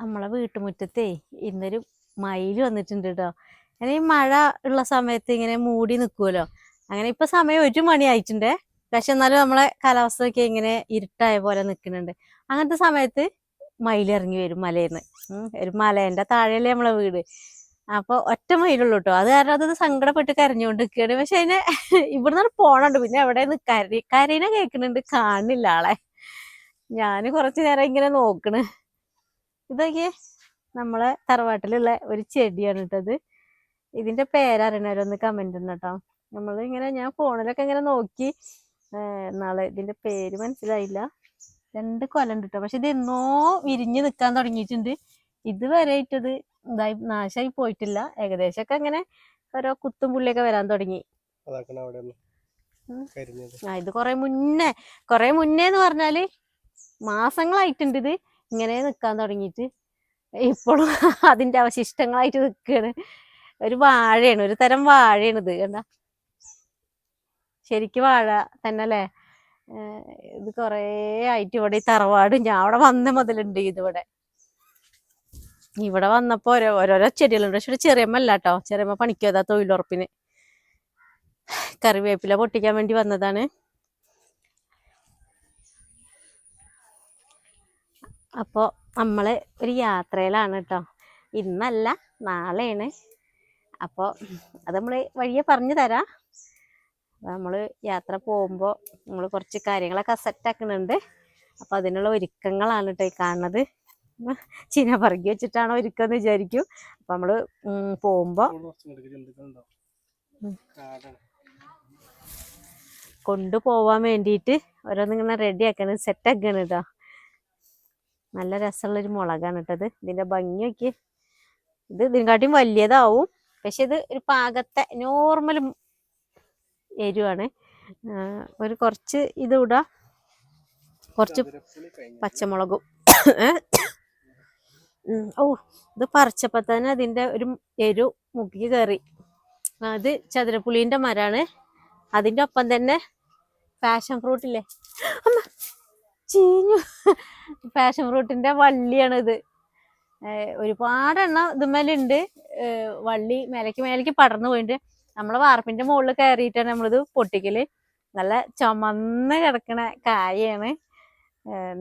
നമ്മളെ വീട്ടുമുറ്റത്തേ ഇന്നൊരു മയിൽ വന്നിട്ടുണ്ട് കേട്ടോ അങ്ങനെ ഈ മഴ ഉള്ള സമയത്ത് ഇങ്ങനെ മൂടി നിൽക്കുമല്ലോ അങ്ങനെ ഇപ്പൊ സമയം ഒരു മണി ആയിട്ടുണ്ട്. പക്ഷെ എന്നാലും നമ്മളെ കാലാവസ്ഥയൊക്കെ ഇങ്ങനെ ഇരുട്ടായ പോലെ നിൽക്കുന്നുണ്ട് അങ്ങനത്തെ സമയത്ത് മയിൽ ഇറങ്ങി വരും മലയിന്ന്. ഒരു മലേന്റെ താഴെയല്ലേ നമ്മളെ വീട്. അപ്പൊ ഒറ്റ മയിലുള്ളൂ കേട്ടോ അത് കാരണം അതൊന്ന് സങ്കടപ്പെട്ട് കരഞ്ഞുകൊണ്ട് നിൽക്കുകയാണ് പക്ഷെ അതിനെ ഇവിടുന്ന് പോണുണ്ട്. പിന്നെ എവിടെ കരി കരീന കേൾക്കുന്നുണ്ട്. കാണുന്നില്ല ആളെ. ഞാൻ കുറച്ചു നേരം ഇങ്ങനെ നോക്കണ്. ഇതൊക്കെ നമ്മളെ തറവാട്ടിലുള്ള ഒരു ചെടിയാണ് കേട്ടത് ഇതിന്റെ പേരറിയണവരൊന്ന് കമന്റ് കേട്ടോ നമ്മൾ ഇങ്ങനെ ഞാൻ ഫോണിലൊക്കെ ഇങ്ങനെ നോക്കി. നാളെ ഇതിന്റെ പേര് മനസ്സിലായില്ല. രണ്ട് കൊലണ്ട് കേട്ടോ പക്ഷെ ഇത് എന്നോ വിരിഞ്ഞു നിൽക്കാൻ തുടങ്ങിയിട്ടുണ്ട്. ഇതുവരെ ഇട്ടത് ഇതായി നാശമായി പോയിട്ടില്ല. ഏകദേശം ഒക്കെ അങ്ങനെ ഓരോ കുത്തും പുള്ളിയൊക്കെ വരാൻ തുടങ്ങി. ആ ഇത് കൊറേ മുന്നേ കൊറേ മുന്നേ എന്ന് പറഞ്ഞാൽ മാസങ്ങളായിട്ടുണ്ട് ഇത്. ഇങ്ങനെ നിൽക്കാൻ തുടങ്ങിയിട്ട് ഇപ്പോഴും അതിന്റെ അവശിഷ്ടങ്ങളായിട്ട് നിൽക്കുകയാണ് ഒരു വാഴയാണ് ഒരു തരം വാഴയാണ് ഇത് കണ്ട. ശരിക്കും വാഴ തന്നെ അല്ലേ ഇത് കൊറേ ആയിട്ട് ഇവിടെ ഈ തറവാട് ഞാൻ അവിടെ വന്ന മുതലുണ്ട് ഇതിവിടെ. ഇവിടെ വന്നപ്പോ ഓരോ ഓരോരോ ചെടികളുണ്ട്. പക്ഷെ ഇവിടെ ചെറിയമ്മ അല്ല കേട്ടോ. ചെറിയമ്മ പണിക്കുക തൊഴിലുറപ്പിന്. കറിവേപ്പില പൊട്ടിക്കാൻ വേണ്ടി വന്നതാണ്. അപ്പോൾ നമ്മൾ ഒരു യാത്രയിലാണ് കേട്ടോ ഇന്നല്ല നാളെയാണ്. അപ്പോൾ അത് നമ്മൾ വഴിയെ പറഞ്ഞു തരാം. നമ്മൾ യാത്ര പോകുമ്പോൾ നമ്മൾ കുറച്ച് കാര്യങ്ങളൊക്കെ സെറ്റാക്കുന്നുണ്ട് അപ്പോൾ അതിനുള്ള ഒരുക്കങ്ങളാണ് കേട്ടോ ഈ കാണുന്നത്. ചീന പറകി വെച്ചിട്ടാണോ ഒരുക്കമെന്ന് വിചാരിക്കും. അപ്പം നമ്മൾ പോകുമ്പോൾ കൊണ്ടുപോവാൻ വേണ്ടിയിട്ട് ഓരോന്നിങ്ങനെ റെഡി ആക്കാണ് സെറ്റ് ആക്കാണ് കേട്ടോ നല്ല രസമുള്ളൊരു മുളകാണ് കേട്ടത് ഇതിന്റെ ഭംഗിയൊക്കെ ഇത് ഇതിനെക്കാട്ടിയും വലിയതാവും. പക്ഷെ ഇത് ഒരു പാകത്തെ നോർമൽ എരിവാണ്. ഒരു കുറച്ച് ഇത് ഇടാം. കുറച്ച് പച്ചമുളകും. ഓ ഇത് പറിച്ചപ്പോ തന്നെ അതിന്റെ ഒരു എരു മുക്കി കയറി അത് ചതുരപ്പുളീന്റെ മരാണ്. അതിന്റെ ഒപ്പം തന്നെ പാഷൻ ഫ്രൂട്ട് ഇല്ലേ അമ്മ ചീഞ്ഞു. പാഷൻ ഫ്രൂട്ടിന്റെ വള്ളിയാണ് ഇത് ഒരുപാട് ഇതുമേലുണ്ട്. വള്ളി മേലേക്ക് മേലേക്ക് പടർന്നു പോയിട്ടുണ്ട് നമ്മളെ വാർപ്പിന്റെ മുകളിൽ കയറിയിട്ടാണ് നമ്മളിത് പൊട്ടിക്കൽ. നല്ല ചുമന്ന് കിടക്കണ കായാണ്.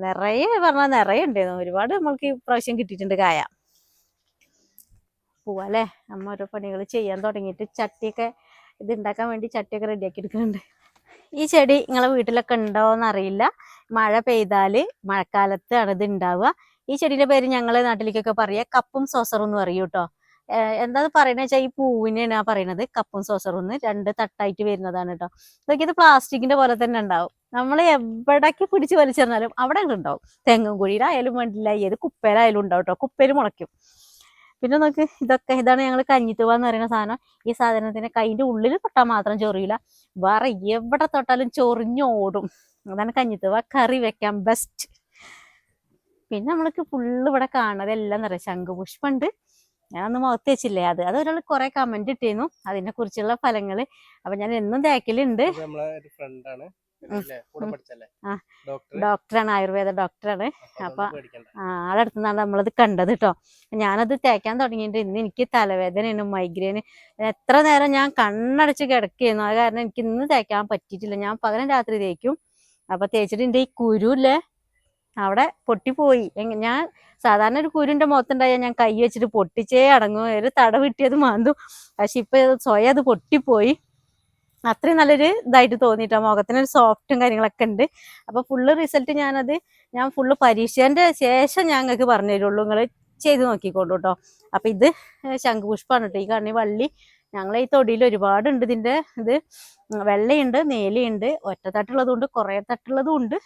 നിറയെ പറഞ്ഞാൽ നിറയെ ഉണ്ടായിരുന്നു ഒരുപാട് നമ്മൾക്ക് ഈ പ്രാവശ്യം കിട്ടിയിട്ടുണ്ട് കായ. പോവാല്ലേ അമ്മ ഓരോ പണികൾ ചെയ്യാൻ തുടങ്ങിയിട്ട് ചട്ടിയൊക്കെ ഇത് ഉണ്ടാക്കാൻ വേണ്ടി ചട്ടിയൊക്കെ റെഡിയാക്കി എടുക്കുന്നുണ്ട്. ഈ ചെടി നിങ്ങളെ വീട്ടിലൊക്കെ ഉണ്ടോ അറിയില്ല മഴ പെയ്താൽ മഴക്കാലത്താണ് ഇത് ഉണ്ടാവുക ഈ ചെടിയുടെ പേര് ഞങ്ങളെ നാട്ടിലേക്കൊക്കെ പറയുക കപ്പും സോസറും എന്ന് പറയും കേട്ടോ. എന്താ പറയുന്നത് വെച്ചാൽ ഈ പൂവിനെയാണ് ആ പറയുന്നത് കപ്പും സോസറും എന്ന് രണ്ട് തട്ടായിട്ട് വരുന്നതാണ് കേട്ടോ. ഇതൊക്കെ ഇത് പ്ലാസ്റ്റിക്കിന്റെ പോലെ തന്നെ ഉണ്ടാവും നമ്മൾ എവിടേക്ക് പിടിച്ച് വലിച്ചെറിഞ്ഞാലും അവിടെ ഉണ്ടാവും തെങ്ങും കുഴിയിലായാലും വേണ്ടില്ല ഏത് കുപ്പയിലായാലും ഉണ്ടാവും കേട്ടോ. കുപ്പയിൽ മുളയ്ക്കും. പിന്നെ നോക്ക് ഇതൊക്കെ ഇതാണ് ഞങ്ങൾ കഞ്ഞിത്തുവ എന്ന് പറയുന്ന സാധനം. ഈ സാധനത്തിന് കൈന്റെ ഉള്ളിൽ തൊട്ടാൽ മാത്രം ചൊറിയില്ല വേറെ എവിടെ തൊട്ടാലും ചൊറിഞ്ഞോടും. അതാണ് കഞ്ഞിത്തുവ കറി വെക്കാൻ ബെസ്റ്റ് പിന്നെ നമ്മൾക്ക് ഫുള്ള് ഇവിടെ കാണുന്നത് എല്ലാം നിറയെ ശംഖുപുഷ്പുണ്ട്. ഞാനൊന്ന് മുഖത്ത് വെച്ചില്ലേ? അത് അത് ഒരാൾ കുറെ കമന്റ് ഇട്ടിരുന്നു അതിനെ കുറിച്ചുള്ള ഫലങ്ങൾ. അപ്പൊ ഞാൻ എന്നും തേക്കലുണ്ട്. ഡോക്ടറാണ് ആയുർവേദ ഡോക്ടറാണ് അപ്പൊ ആളടുത്ത് നിന്നാണ് നമ്മളത് കണ്ടത് കേട്ടോ ഞാനത് തേക്കാൻ തുടങ്ങിയിട്ട് ഇന്ന് എനിക്ക് തലവേദനയാണ് മൈഗ്രെയിന് എത്ര നേരം ഞാൻ കണ്ണടച്ച് കിടക്കുകയായിരുന്നു അത് കാരണം എനിക്ക് ഇന്ന് തേക്കാൻ പറ്റിയിട്ടില്ല. ഞാൻ പകരം രാത്രി തേക്കും. അപ്പൊ തേച്ചിട്ട് ഈ കുരുല്ലേ അവിടെ പൊട്ടിപ്പോയി. ഞാൻ സാധാരണ ഒരു കുരുന്റെ മുഖത്തുണ്ടായാൽ ഞാൻ കൈ വെച്ചിട്ട് പൊട്ടിച്ചേ അടങ്ങും. ഒരു തട വിട്ടിയത് മാന്തും. പക്ഷെ ഇപ്പൊ സ്വയം അത് പൊട്ടിപ്പോയി. അത്രയും നല്ലൊരു ഇതായിട്ട് തോന്നിട്ടോ മുഖത്തിനൊരു സോഫ്റ്റും കാര്യങ്ങളൊക്കെ ഉണ്ട്. അപ്പൊ ഫുള്ള് റിസൾട്ട് ഞാനത് ഞാൻ ഫുള്ള് പരീക്ഷേന്റെ ശേഷം ഞാൻ നിങ്ങൾക്ക് പറഞ്ഞു തരുള്ളൂ നിങ്ങൾ ചെയ്ത് നോക്കിക്കോളൂ കേട്ടോ അപ്പൊ ഇത് ശംഖുപുഷ്പാണ് കേട്ടോ ഈ കണ്ണി വള്ളി ഞങ്ങളെ ഈ തൊടിയിൽ ഒരുപാടുണ്ട് ഇതിന്റെ ഇത്. വെള്ളയുണ്ട് നീലയുണ്ട് ഒറ്റത്തട്ടുള്ളതും ഉണ്ട് കുറെ തട്ടുള്ളതും ഉണ്ട്.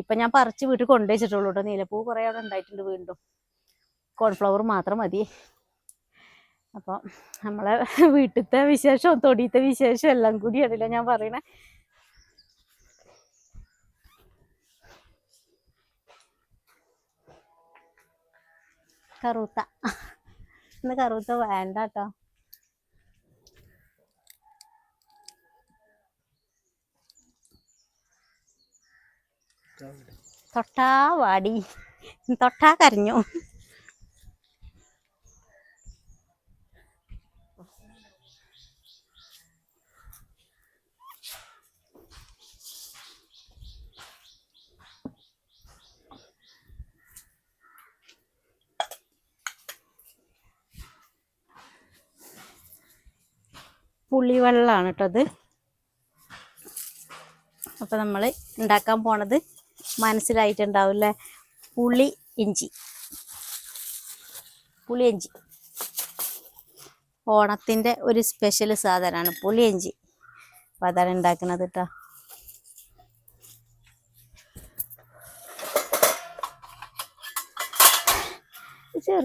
ഇപ്പൊ ഞാൻ പറിച്ച് വീട്ടിൽ കൊണ്ടുവച്ചിട്ടുള്ളൂ കേട്ടോ നീലപ്പൂ കുറേ അവിടെ ഉണ്ടായിട്ടുണ്ട് വീണ്ടും. കോൺഫ്ലവർ മാത്രം മതി. അപ്പൊ നമ്മളെ വീട്ടിലത്തെ വിശേഷവും തൊടിയത്തെ വിശേഷവും എല്ലാം കൂടി കൂടിയാണല്ലോ ഞാൻ പറയണേ. കറുത്ത. ഇന്ന് കറുത്ത വേണ്ട കേട്ടോ തൊട്ടാ വാടി. തൊട്ടാ കരഞ്ഞു. പുളിവെള്ളമാണ് കേട്ടോ അത്. അപ്പോൾ നമ്മൾ ഉണ്ടാക്കാൻ പോണത് മനസ്സിലായിട്ടുണ്ടാവില്ലേ? പുളി ഇഞ്ചി. പുളി ഇഞ്ചി. ഓണത്തിന്റെ ഒരു സ്പെഷ്യൽ സാധനമാണ് പുളിയിഞ്ചി അപ്പോൾ അതാണ് ഉണ്ടാക്കുന്നത് കേട്ടോ.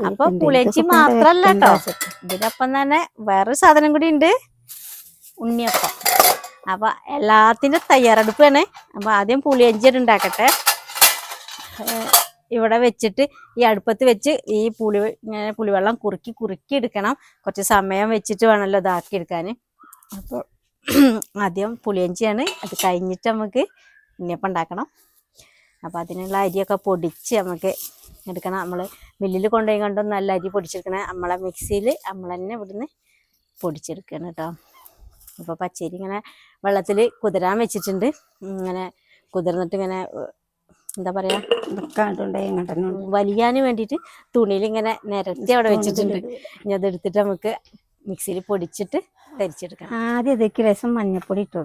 അപ്പൊ പുളിയഞ്ചി മാത്രല്ല കേട്ടോ. ഇതിനൊപ്പം തന്നെ വേറൊരു സാധനം കൂടി ഉണ്ട്. ഉണ്ണിയപ്പം. അപ്പൊ എല്ലാത്തിന്റെ തയ്യാറെടുപ്പാണ്. അപ്പൊ ആദ്യം പുളിയഞ്ചി ഉണ്ടാക്കട്ടെ. ഇവിടെ വെച്ചിട്ട് ഈ അടുപ്പത്ത് വെച്ച് ഈ പുളി ഇങ്ങനെ പുളിവെള്ളം കുറുക്കി കുറുക്കി എടുക്കണം. കുറച്ച് സമയം വെച്ചിട്ട് വേണമല്ലോ ഇതാക്കി എടുക്കാൻ. അപ്പോൾ ആദ്യം പുളിയഞ്ചിയാണ് അത് കഴിഞ്ഞിട്ട് നമുക്ക് ഉണ്ണിയപ്പം ഉണ്ടാക്കണം. അപ്പോൾ അതിനുള്ള അരിയൊക്കെ പൊടിച്ച് നമുക്ക് എടുക്കണം. നമ്മൾ മില്ലിൽ കൊണ്ടുപോയി കണ്ടൊന്നും നല്ല അരി പൊടിച്ചെടുക്കണേ. നമ്മളെ മിക്സിയിൽ നമ്മൾ തന്നെ ഇവിടുന്ന് പൊടിച്ചെടുക്കണം കേട്ടോ. അപ്പോൾ പച്ചരി ഇങ്ങനെ വെള്ളത്തിൽ കുതിരാൻ വെച്ചിട്ടുണ്ട്. ഇങ്ങനെ കുതിർന്നിട്ട് ഇങ്ങനെ എന്താ പറയുക വലിയാന് വലിയാൻ വേണ്ടിയിട്ട് തുണിയിൽ ഇങ്ങനെ നിരത്തി അവിടെ വെച്ചിട്ടുണ്ട്. ഇനി അത് എടുത്തിട്ട് നമുക്ക് മിക്സിയിൽ പൊടിച്ചിട്ട് തരിച്ചെടുക്കാം ആദ്യം ഇതൊക്കെ രസം മഞ്ഞപ്പൊടി ഇട്ടു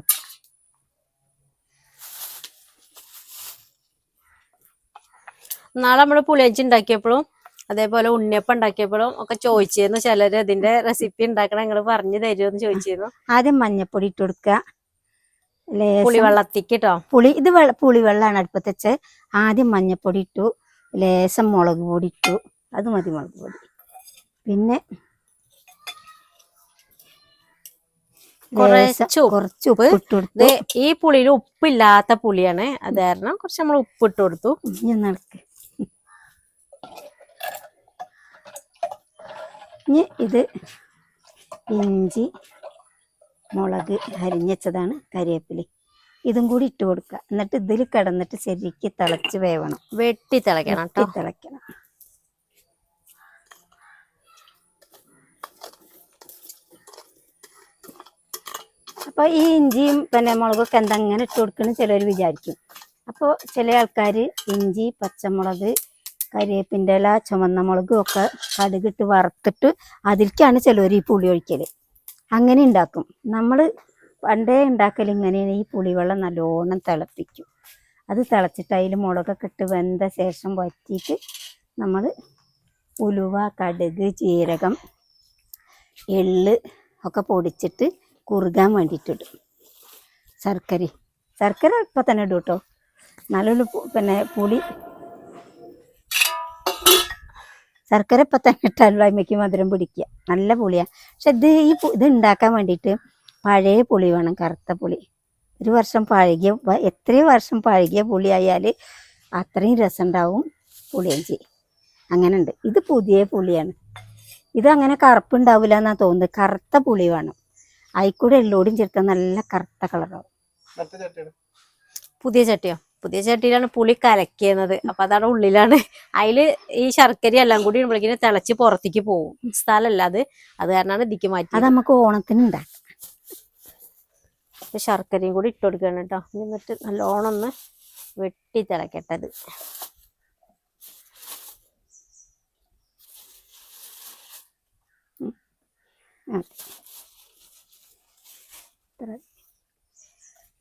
നാളെ നമ്മൾ പുളിയഞ്ചി ഉണ്ടാക്കിയപ്പോഴും അതേപോലെ ഉണ്ണിയപ്പം ഉണ്ടാക്കിയപ്പോഴും ഒക്കെ ചോദിച്ചിരുന്നു ചിലര് ഇതിന്റെ റെസിപ്പി ഉണ്ടാക്കണം നിങ്ങൾ പറഞ്ഞു തരുമെന്ന് ചോദിച്ചിരുന്നു. ആദ്യം മഞ്ഞപ്പൊടി ഇട്ട് കൊടുക്കുക പുളിവെള്ളത്തിക്ക് കേട്ടോ പുളി ഇത് പുളിവെള്ളമാണ് പുളി വെള്ളമാണ് അടുപ്പത്ത് വെച്ച് ആദ്യം മഞ്ഞപ്പൊടി ഇട്ടു ലേശം മുളക് പൊടി ഇട്ടു. അത് മതി മുളക് പൊടി. പിന്നെ കുറച്ച് ഉപ്പ്. ഇട്ട് ഈ പുളിയിൽ ഉപ്പില്ലാത്ത പുളിയാണ്. അത് കാരണം കുറച്ച് നമ്മൾ ഉപ്പ് ഇട്ട് കൊടുത്തു. നടക്ക്. ഇനി ഇത് ഇഞ്ചി മുളക് അരിഞ്ഞച്ചതാണ് കരിവേപ്പില. ഇതും കൂടി ഇട്ട് കൊടുക്കുക. എന്നിട്ട് ഇതിൽ കിടന്നിട്ട് ശരിക്ക് തിളച്ച് വേവണം. വെട്ടി തിളയ്ക്കണം കേട്ടോ വെട്ടി തിളയ്ക്കണം അപ്പോൾ ഈ ഇഞ്ചിയും പിന്നെ മുളകൊക്കെ എന്താ അങ്ങനെ ഇട്ട് കൊടുക്കണം ചിലർ വിചാരിക്കും. അപ്പോൾ ചില ആൾക്കാർ ഇഞ്ചി പച്ചമുളക് കരിവേപ്പിന്റെ ഇല ചുമന്ന മുളകും ഒക്കെ കടുകിട്ട് വറുത്തിട്ട് അതിലേക്കാണ് ചിലർ ഈ പുളി ഒഴിക്കൽ അങ്ങനെ ഉണ്ടാക്കും നമ്മൾ പണ്ടേ ഉണ്ടാക്കൽ ഇങ്ങനെയാണ്. ഈ പുളിവെള്ളം നല്ലോണം തിളപ്പിക്കും. അത് തിളച്ചിട്ട് അതിൽ മുളകൊക്കെ ഇട്ട് വെന്ത ശേഷം വറ്റിയിട്ട് നമ്മൾ ഉലുവ കടുക് ജീരകം എള്ള് ഒക്കെ പൊടിച്ചിട്ട് കുറുകാൻ വേണ്ടിയിട്ടിടും ശർക്കര. ശർക്കര ഇപ്പം തന്നെ ഇടും കേട്ടോ നല്ലൊരു പിന്നെ പുളി ശർക്കര ഇപ്പം തന്നെ ഇട്ടാലുള്ള അമ്മയ്ക്ക് മധുരം പിടിക്കുക. നല്ല പുളിയാണ് പക്ഷെ ഇത് ഈ ഇത് ഉണ്ടാക്കാൻ വേണ്ടിയിട്ട് പഴയ പുളി വേണം കറുത്ത പുളി. ഒരു വർഷം പഴകിയ എത്രയും വർഷം പഴകിയ പുളി ആയാൽ അത്രയും രസം ഉണ്ടാവും പുളിയഞ്ചി അങ്ങനെ ഉണ്ട് ഇത് പുതിയ പുളിയാണ്. ഇത് അങ്ങനെ കറുപ്പുണ്ടാവില്ല എന്നാ തോന്നുന്നത്. കറുത്ത പുളി വേണം. അതിൽ കൂടെ എല്ലോടും ചേർത്താൽ നല്ല കറുത്ത കളറാവും. പുതിയ ചട്ടിയോ? പുതിയ ചട്ടിയിലാണ് പുളി കലക്കിയത് അപ്പൊ അതാണ് ഉള്ളിലാണ്. അതിൽ ഈ ശർക്കര എല്ലാം കൂടി ഇടുമ്പോഴേക്കിന് തിളച്ച് പുറത്തേക്ക് പോകും സ്ഥലമല്ല അത്. അത് കാരണമാണ് ഇതിക്ക് മാറ്റി അത് നമുക്ക് ഓണത്തിന് ഉണ്ടാക്കാം ശർക്കരയും കൂടി ഇട്ട് കൊടുക്കണം കേട്ടോ എന്നിട്ട് നല്ലോണം ഒന്ന് വെട്ടി തിളക്കട്ടത്.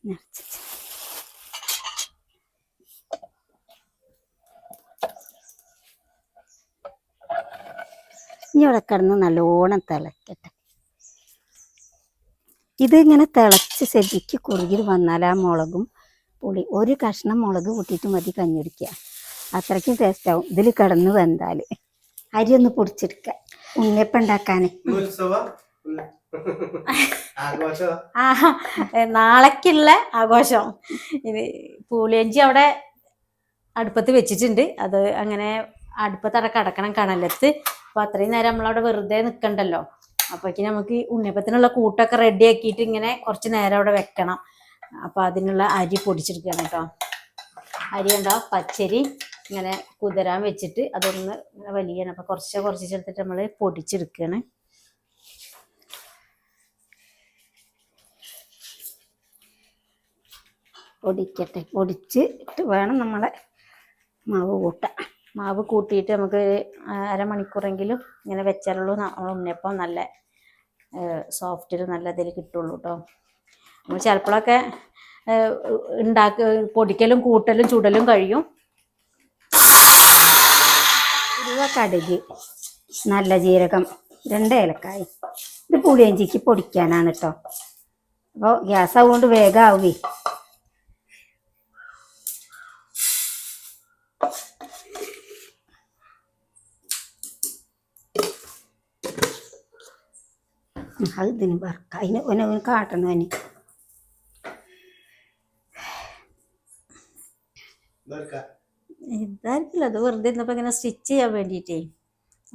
നിറച്ച് ഇവിടെ കിടന്ന് നല്ലോണം തിളക്കട്ടെ. ഇതിങ്ങനെ തിളച്ച് ശരിക്ക് കുറുകിൽ വന്നാൽ ആ മുളകും പുളി ഒരു കഷ്ണം മുളക് കൂട്ടിയിട്ട് മതി കഞ്ഞിടിക്കുക അത്രയ്ക്കും ടേസ്റ്റ് ആവും. ഇതിൽ കിടന്ന് വെന്താൽ അരി ഒന്ന് പൊടിച്ചെടുക്കുക ഉണ്ണിയപ്പം ഉണ്ടാക്കാന്. ആ നാളേക്കുള്ള ആഘോഷം. ഇത് പൂളിയഞ്ചി അവിടെ അടുപ്പത്ത് വെച്ചിട്ടുണ്ട്. അത് അങ്ങനെ അടുപ്പത്ത് കടക്കണം കണലത്ത്. അപ്പൊ അത്രയും നേരം നമ്മളവിടെ വെറുതെ നിൽക്കണ്ടല്ലോ അപ്പോഴേക്ക് നമുക്ക് ഉണ്ണിയപ്പത്തിനുള്ള കൂട്ടൊക്കെ റെഡി ആക്കിയിട്ട് ഇങ്ങനെ കുറച്ച് നേരം അവിടെ വെക്കണം. അപ്പൊ അതിനുള്ള അരി പൊടിച്ചെടുക്കണം കേട്ടോ. അരി ഉണ്ടോ പച്ചരി ഇങ്ങനെ കുതിരാൻ വെച്ചിട്ട് അതൊന്ന് ഇങ്ങനെ വലിയാണ്. അപ്പൊ കുറച്ച് കുറച്ച് ചേർത്തിട്ട് നമ്മൾ പൊടിച്ചെടുക്കുകയാണ്. പൊടിക്കട്ടെ. പൊടിച്ച് ഇട്ട് വേണം നമ്മളെ മാവ് കൂട്ടാൻ. മാവ് കൂട്ടിയിട്ട് നമുക്ക് അരമണിക്കൂറെങ്കിലും ഇങ്ങനെ വെച്ചാലുള്ളൂ. നമ്മൾ ഉണ്ണിയപ്പം നല്ല സോഫ്റ്റിൽ നല്ല ഇതിൽ കിട്ടുള്ളൂ കേട്ടോ നമ്മൾ ചിലപ്പോഴൊക്കെ ഉണ്ടാക്ക പൊടിക്കലും കൂട്ടലും ചുടലും കഴിയും. കടുക് നല്ല ജീരകം രണ്ട് ഏലക്കായി. ഇത് പുളിയഞ്ചിക്ക് പൊടിക്കാനാണ് കേട്ടോ അപ്പോൾ ഗ്യാസ് ആവുകൊണ്ട് വേഗം ആവുകയെ അത് ഇതിന് വറക്കാം. അതിന് ഓന് കാട്ടണം അതിന് ഇതായിരിക്കില്ല അത് വെറുതെ ഇന്നപ്പോൾ ഇങ്ങനെ സ്റ്റിച്ച് ചെയ്യാൻ വേണ്ടിയിട്ടേ.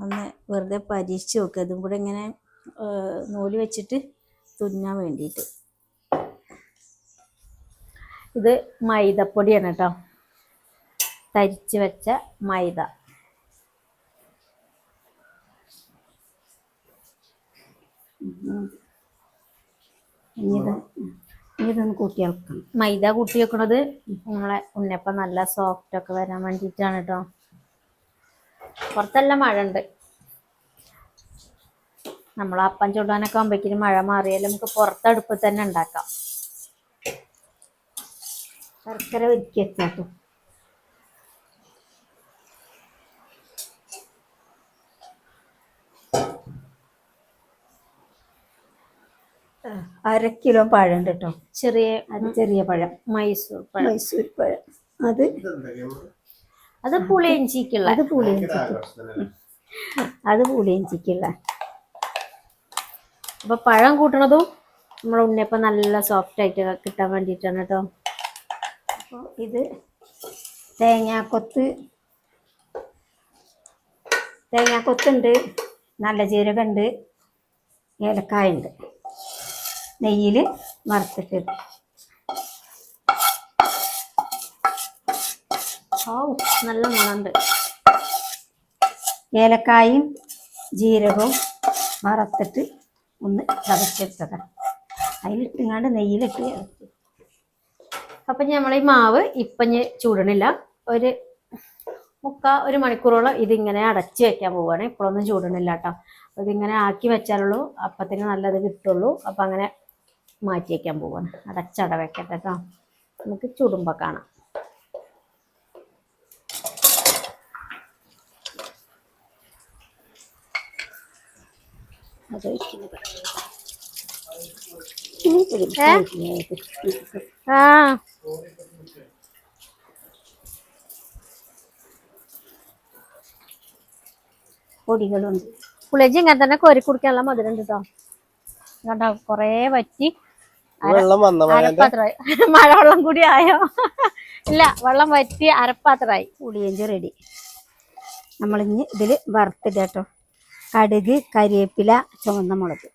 ഒന്ന് വെറുതെ പരീക്ഷിച്ച് നോക്കുക അതും കൂടെ ഇങ്ങനെ നൂൽ വെച്ചിട്ട് തുന്നാൻ വേണ്ടിയിട്ട്. ഇത് മൈദപ്പൊടിയാണ് കേട്ടോ. തരിച്ച് വെച്ച മൈദ ഇനി ഇത് ഇനി മൈദ കൂട്ടി വെക്കണത് നമ്മളെ ഉണ്ണിയപ്പം നല്ല സോഫ്റ്റ് ഒക്കെ വരാൻ വേണ്ടിയിട്ടാണ് കേട്ടോ പുറത്തെല്ലാം മഴ ഉണ്ട്. നമ്മൾ അപ്പം ചുടാനൊക്കെ ആകുമ്പോഴേക്കും മഴ മാറിയാൽ നമുക്ക് പുറത്തടുപ്പ് തന്നെ ഉണ്ടാക്കാം. ശർക്കര ഒരുക്കി വെച്ചാട്ടോ അര കിലോ പഴം ഉണ്ട് കേട്ടോ ചെറിയ അത് ചെറിയ പഴം. മൈസൂർ പഴം. മൈസൂർ പഴം. അത് അത് പുളിയഞ്ചിക്കുള്ള അത് പുളിയഞ്ചിക്ക് അത് പുളിയഞ്ചിക്കുള്ള അപ്പൊ പഴം കൂട്ടണതും നമ്മൾ ഉണ്ണിയപ്പം നല്ല സോഫ്റ്റ് ആയിട്ട് കിട്ടാൻ വേണ്ടിയിട്ടാണ് കേട്ടോ അപ്പോൾ ഇത് തേങ്ങാക്കൊത്ത്. തേങ്ങാക്കൊത്തുണ്ട്. നല്ല ജീരകമുണ്ട് ഏലക്കായ ഉണ്ട് നെയ്യിൽ വറുത്തിട്ടിടും ഓ നല്ല മണമുണ്ട് ഏലക്കായും ജീരകവും വറുത്തിട്ട് ഒന്ന് ചതച്ചെടുത്തതാണ്. അതിലിട്ടിങ്ങാണ്ട് നെയ്യിലിട്ട് ഇറക്കി. അപ്പൊ നമ്മൾ ഈ മാവ് ഇപ്പം ചൂടണില്ല. ഒരു മുക്കാ ഒരു മണിക്കൂറോളം ഇതിങ്ങനെ അടച്ചു വെക്കാൻ പോവുകയാണ് ഇപ്പോഴൊന്നും ചൂടണില്ല കേട്ടോ. അപ്പൊ ഇതിങ്ങനെ ആക്കി വെച്ചാലുള്ളൂ. അപ്പത്തിന് നല്ലത് കിട്ടുള്ളൂ. അപ്പൊ അങ്ങനെ മാറ്റി വയ്ക്കാൻ പോവാണ്. അടച്ചട വെക്കട്ടെ കേട്ടോ നമുക്ക് ചുടുമ്പോ കാണാം. അത് ആ. പൊടികളുണ്ട്. പുളിയഞ്ചി ഇങ്ങനെ തന്നെ കോരി കുടിക്കാനുള്ള മധുരം ഉണ്ട് കേട്ടോ കണ്ടോ കൊറേ വറ്റി വെള്ളം വന്ന അരപ്പാത്രമായി. മഴവെള്ളം കൂടി ആയോ? ഇല്ല വെള്ളം വറ്റി അരപ്പാത്രമായി. പുളിയഞ്ചി റെഡി നമ്മളിഞ്ഞ് ഇതിൽ വറുത്തിട്ടോ കേട്ടോ കടുക് കരിവേപ്പില ചുവന്ന മുളക്.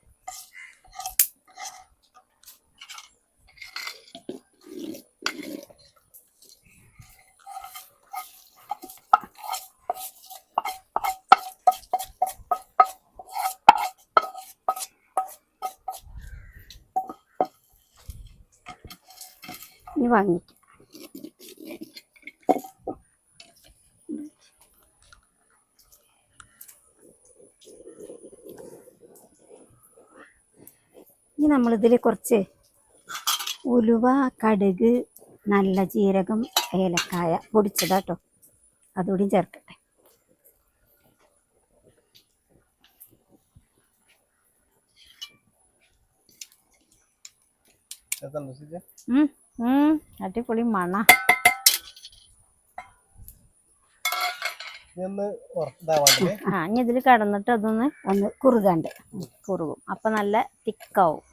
ഇനി വാങ്ങിക്കാം ഇനി നമ്മളിതിൽ കുറച്ച് ഉലുവ കടുക് നല്ല ജീരകം ഏലക്കായ പൊടിച്ചതാട്ടോ അതുകൂടി ചേർക്കട്ടെ. ഉം, അടിപൊളി മണ. ആ ഇനി ഇതിൽ കടന്നിട്ട് അതൊന്ന് ഒന്ന് കുറുകാണ്ട്. കുറുകും. അപ്പൊ നല്ല തിക്കാവും.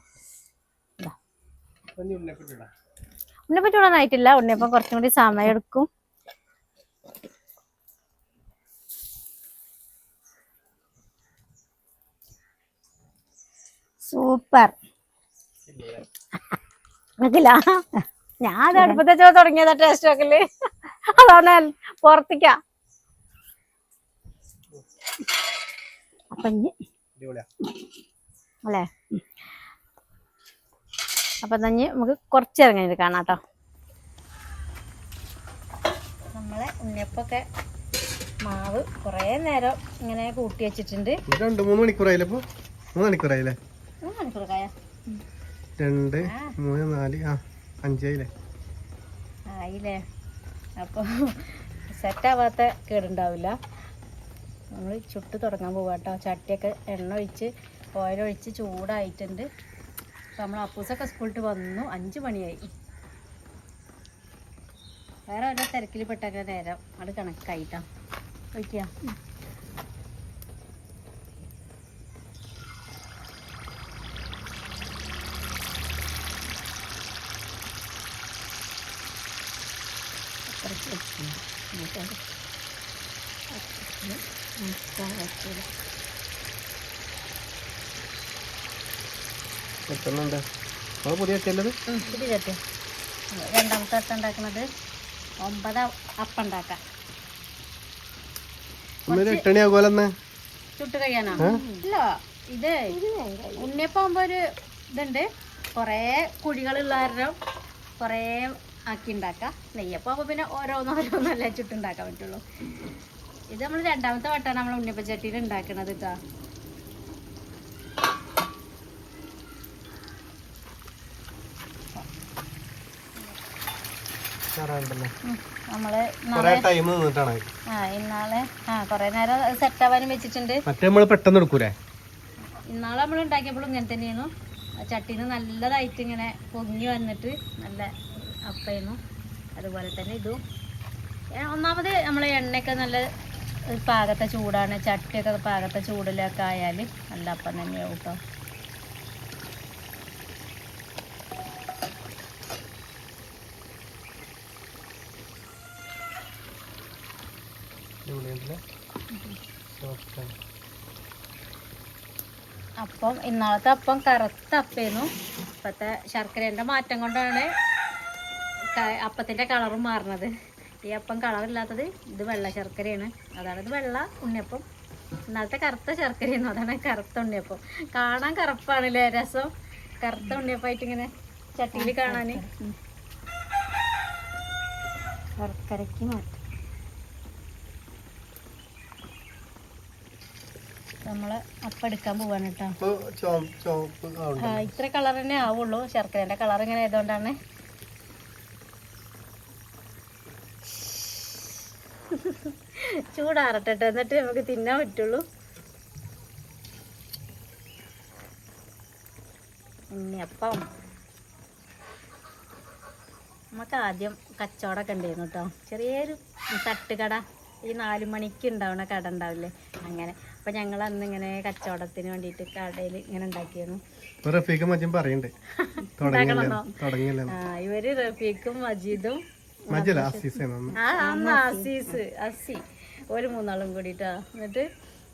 ഉണ്ണിയപ്പം ചൂടാനായിട്ടില്ല ഉണ്ണിയപ്പം കുറച്ചും കൂടി സമയം എടുക്കും. സൂപ്പർ. നിനക്കില്ല ഞാൻ അത് അടുപ്പത്തെ ചോ തുടങ്ങിയതാ ടേസ്റ്റ് വെക്കൽ. അതാണ് പുറത്തേക്ക. അപ്പം അല്ലേ? അപ്പൊ തന്നെ നമുക്ക് കുറച്ച് ഇറങ്ങി കാണാം കേട്ടോ നമ്മളെ ഉണ്ണിയപ്പൊക്കെ മാവ് കുറേ നേരം ഇങ്ങനെ കൂട്ടി വെച്ചിട്ടുണ്ട്. രണ്ട് മൂന്ന് മണിക്കൂറായില്ലേ മൂന്ന് മണിക്കൂറായില്ലേ? മണിക്കൂർ കായ രണ്ട് മൂന്ന് നാല് ആ അഞ്ചായില്ലേ ആയില്ലേ? അപ്പോൾ സെറ്റാവാത്ത കേടുണ്ടാവില്ല. നമ്മൾ ചുട്ട് തുടങ്ങാൻ പോവാം കേട്ടോ ചട്ടിയൊക്കെ എണ്ണ ഒഴിച്ച് ഓയിലൊഴിച്ച് ചൂടായിട്ടുണ്ട്. അപ്പോൾ നമ്മൾ അപ്പൂസൊക്കെ സ്കൂളിട്ട് വന്നു. അഞ്ച് മണിയായി. വേറെ ഓരോ തിരക്കിൽ പെട്ടൊക്കെ നേരം. അത് കണക്കായിട്ടാ. ഒഴിക്കുക എത്രണ്ണുണ്ട് പുതിയ ചെല്ലത് ഇത് ചേട്ടി രണ്ടാമത്തെ വട്ടം ഉണ്ടാക്കുന്നത് ഒമ്പത് അപ്പ ഉണ്ടാക്കാം. ചുട്ട് കഴിയാനോ? ഇല്ല ഇത് ഉണ്ണിയപ്പം ആകുമ്പോ ഒരു ഇതുണ്ട്. കുറേ കുഴികളുള്ള കാരണം കുറേ ആക്കി ഉണ്ടാക്കാം. നെയ്യപ്പം ആകുമ്പോൾ പിന്നെ ഓരോന്നോരോന്നല്ലേ ചുട്ടുണ്ടാക്കാൻ പറ്റുള്ളൂ. ഇത് നമ്മൾ രണ്ടാമത്തെ വട്ടാണ് നമ്മൾ ഉണ്ണിപ്പച്ചട്ടിയിൽ ഉണ്ടാക്കണത് കേട്ടോ ഇന്നാളെ ആ കുറേ നേരം സെറ്റ് ആവാനും വെച്ചിട്ടുണ്ട്. പെട്ടെന്ന് എടുക്കൂലേ? ഇന്നാളെ നമ്മൾ ഉണ്ടാക്കിയപ്പോഴും ഇങ്ങനെ തന്നെയായിരുന്നു. ആ ചട്ടീന്ന് നല്ലതായിട്ട് ഇങ്ങനെ പൊങ്ങി വന്നിട്ട് നല്ല അപ്പയുന്നു അതുപോലെ തന്നെ ഇതും. ഒന്നാമത് നമ്മളെ എണ്ണയൊക്കെ നല്ല ഒരു പാകത്തെ ചൂടാണ്. ചട്ടിയൊക്കെ പാകത്തെ ചൂടിലൊക്കെ ആയാൽ നല്ല അപ്പം തന്നെയാവും കേട്ടോ അപ്പം ഇന്നാളത്തെ അപ്പം കറുത്ത അപ്പേനു ഇപ്പോഴത്തെ ശർക്കരേന്റെ മാറ്റം കൊണ്ടാണ് അപ്പത്തിന്റെ അപ്പത്തിന്റെ കളറും മാറുന്നത് ഈ അപ്പം കളറില്ലാത്തത് ഇത് വെള്ള ശർക്കരയാണ്. അതാണ് ഇത് വെള്ള ഉണ്ണിയപ്പം. ഇന്നത്തെ കറുത്ത ശർക്കരയാണ് അതാണ് കറുത്ത ഉണ്ണിയപ്പം. കാണാൻ കറുപ്പാണല്ലേ? രസം. കറുത്ത ഉണ്ണിയപ്പമായിട്ട് ഇങ്ങനെ ചട്ടിയിൽ കാണാൻ. ശർക്കരയ്ക്ക് മാറ്റം. നമ്മൾ അപ്പം എടുക്കാൻ പോവാണ് കേട്ടോ. ഇത്ര കളർ തന്നെ ആവുള്ളൂ. ശർക്കരന്റെ കളർ ഇങ്ങനെ ആയതുകൊണ്ടാണ് ചൂടാറട്ടെ ട്ടോ, എന്നിട്ട് നമുക്ക് തിന്നാൻ പറ്റുള്ളൂ. ഉണ്ണിയപ്പം നമുക്ക് ആദ്യം കച്ചവടമൊക്കെ ഉണ്ടായിരുന്നു കേട്ടോ. ചെറിയൊരു തട്ടുകട ഈ നാല് മണിക്ക് ഉണ്ടാവണ കട ഉണ്ടാവില്ലേ? അങ്ങനെ. അപ്പം ഞങ്ങൾ അന്ന് ഇങ്ങനെ കച്ചവടത്തിന് വേണ്ടിയിട്ട് കടയിൽ ഇങ്ങനെ ഉണ്ടാക്കിയിരുന്നു. റഫീഖും മജീദും പറയണ്ടേ. ഇവർ റഫീഖും മജീദും ആ അന്ന് അസീസ് അസി. ഒരു മൂന്നാളും കൂടിട്ടാ. എന്നിട്ട്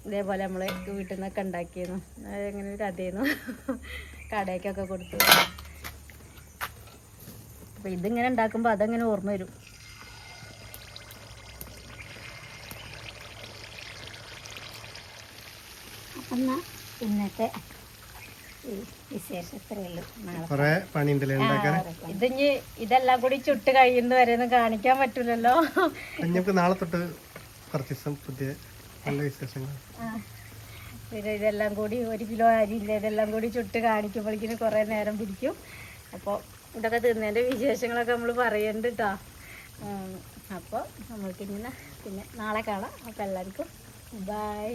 ഇതേപോലെ നമ്മൾ വീട്ടിൽ നിന്നൊക്കെ ഉണ്ടാക്കിയിരുന്നു അങ്ങനെ ഒരു കഥയായിരുന്നു കടയ്ക്കൊക്കെ കൊടുത്തു. അപ്പൊ ഇതിങ്ങനെ ഉണ്ടാക്കുമ്പോ അതങ്ങനെ ഓർമ്മ വരും. അപ്പം ഇന്നത്തെ ഈ വിശേഷത്രേ ഉള്ളൂ നാളെ കൊറേ പണിയുണ്ടല്ലേ ഉണ്ടാക്കാൻ? ഇതിഞ്ഞ് ഇതെല്ലാം കൂടി ചുട്ട് കഴിയുന്ന വരെ ഒന്നും കാണിക്കാൻ പറ്റൂലല്ലോ. നാളെ തൊട്ട് കുറച്ച് ദിവസം പുതിയ നല്ല വിശേഷങ്ങൾ. പിന്നെ ഇതെല്ലാം കൂടി ഒരു കിലോ അരിയില്ല ഇതെല്ലാം കൂടി ചുട്ട് കാണിക്കുമ്പോഴേക്കും കുറേ നേരം പിടിക്കും. അപ്പോൾ ഇതൊക്കെ തിന്നതിന്റെ വിശേഷങ്ങളൊക്കെ നമ്മൾ പറയുന്നുണ്ട് കേട്ടോ അപ്പോൾ നമ്മൾക്കിങ്ങനെ പിന്നെ നാളെ കാണാം. അപ്പോൾ എല്ലാവർക്കും ബൈ